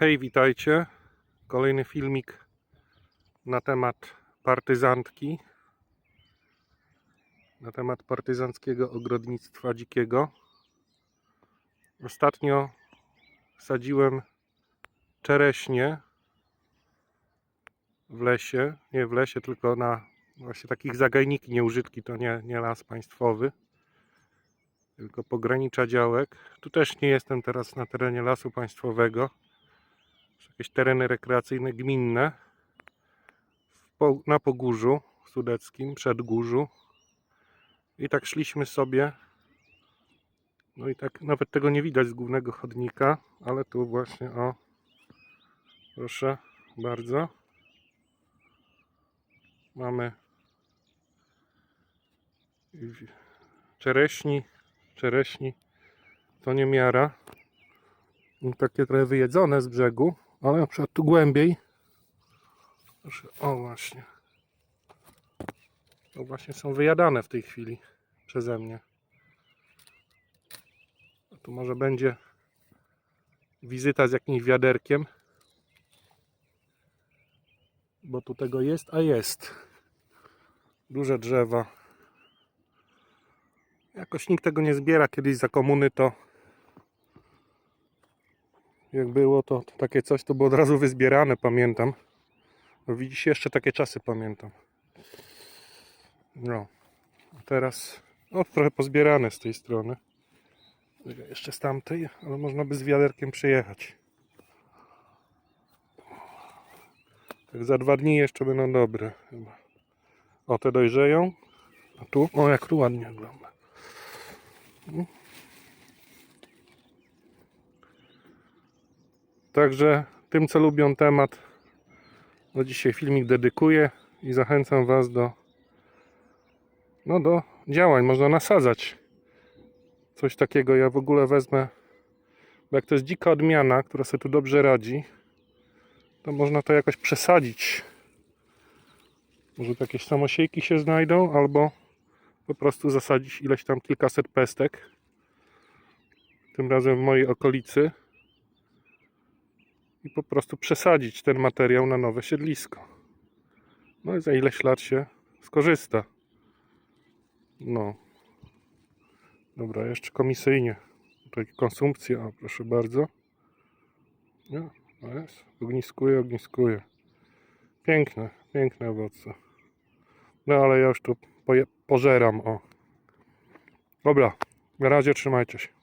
Hej, witajcie. Kolejny filmik na temat partyzantki. Na temat partyzanckiego ogrodnictwa dzikiego. Ostatnio sadziłem czereśnie w lesie. Nie w lesie, tylko na właśnie takich zagajniki, nieużytki. To nie, nie las państwowy, tylko pogranicza działek. Tu też nie jestem teraz na terenie lasu państwowego jakieś tereny rekreacyjne gminne po, na Pogórzu Sudeckim, Przedgórzu i tak szliśmy sobie. No i tak nawet tego nie widać z głównego chodnika ale tu właśnie o proszę bardzo. Mamy czereśni czereśni to nie miara. Takie trochę wyjedzone z brzegu ale na przykład tu głębiej. O właśnie. To właśnie są wyjadane w tej chwili przeze mnie. A tu może będzie wizyta z jakimś wiaderkiem. Bo tu tego jest, a jest. Duże drzewa. Jakoś nikt tego nie zbiera. Kiedyś za komuny to jak było to, to takie coś, to było od razu wyzbierane, pamiętam. No widzisz, jeszcze takie czasy pamiętam. No, a teraz o, trochę pozbierane z tej strony. Jeszcze z tamtej, ale można by z wiaderkiem przejechać. Tak za dwa dni jeszcze będą dobre chyba. O, te dojrzeją. A tu, o jak tu ładnie wygląda. Także tym, co lubią temat, no dzisiaj filmik dedykuję i zachęcam Was do, no do działań. Można nasadzać coś takiego. Ja w ogóle wezmę, bo jak to jest dzika odmiana, która sobie tu dobrze radzi, to można to jakoś przesadzić. Może jakieś samosiejki się znajdą, albo po prostu zasadzić ileś tam kilkaset pestek. Tym razem w mojej okolicy i po prostu przesadzić ten materiał na nowe siedlisko. No i za ileś lat się skorzysta. No. Dobra, jeszcze komisyjnie. Tutaj konsumpcja, o proszę bardzo. No, jest. Ogniskuje, ogniskuje. Piękne, piękne owoce. No ale ja już tu pożeram, o. Dobra, na razie trzymajcie się.